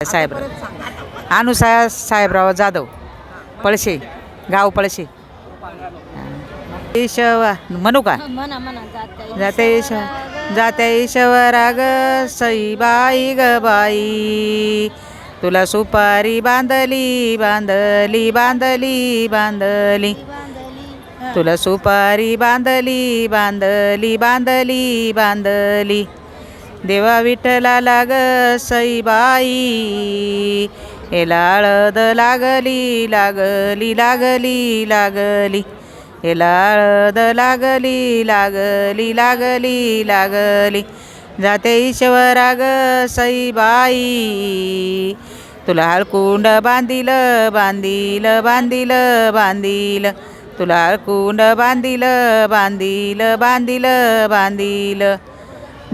साहेबराव अनुसाया साहेबराव जाधव. पळशे गाव पळशे. ईशव म्हणू का? जाते म्हणा जाते ईशवरा ग सई बाई ग बाई. तुला सुपारी बांधली बांधली बांधली बांधली. तुला सुपारी बांधली बांधली बांधली बांधली. देवा विठ्ठला लाग सईबाई हेला हळद लागली लागली लागली लागली हेला हळद लागली लागली लागली लागली जाते ईश्वरा ग सईबाई तुला हळकुंड बांधिल बांधिल बांधिल बांधिल तुला हळकुंड बांधिल बांधिल बांधिल बांधिल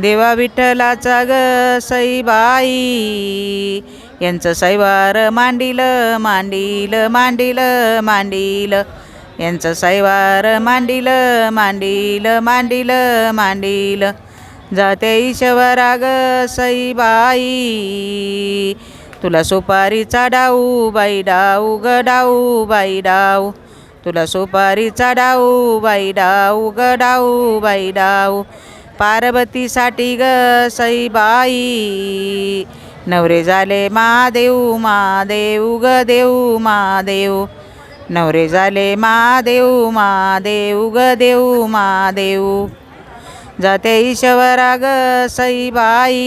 देवा विठ्ठलाचा ग सईबाई. यांचं सैवार मांडील मांडील मांडील मांडील. यांचं सैवार मांडील मांडील मांडील मांडील. जाते ईश्वरा ग सईबाई. तुला सुपारीचा डाऊ बाई डाऊ ग डाऊ बाई डाऊ. तुला सुपारीचा डाऊ बाई डाऊ ग डाऊ बाई डाऊ. पार्वतीसाठी ग सईबाई. नवरे झाले महादेव महादेव ग देऊ महादेव. नवरे झाले महादेव महादेव ग देऊ महादेव. जाते ईश्वरा ग सईबाई.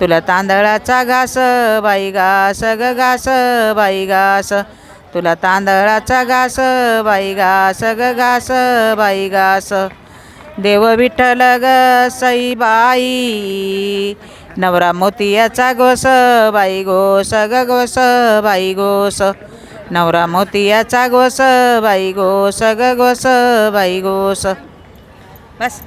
तुला तांदळाचा घास बाई घास ग घास बाई घास. तुला तांदळाचा घास बाई घास ग घास बाई घास. देव विठ्ठल ग सईबाई नवरा मोतियाचा गोस बाई गोस ग गोस बाई गोस. नवरा मोतियाचा गोस बाई गोस ग गोस बाई गोस. बस.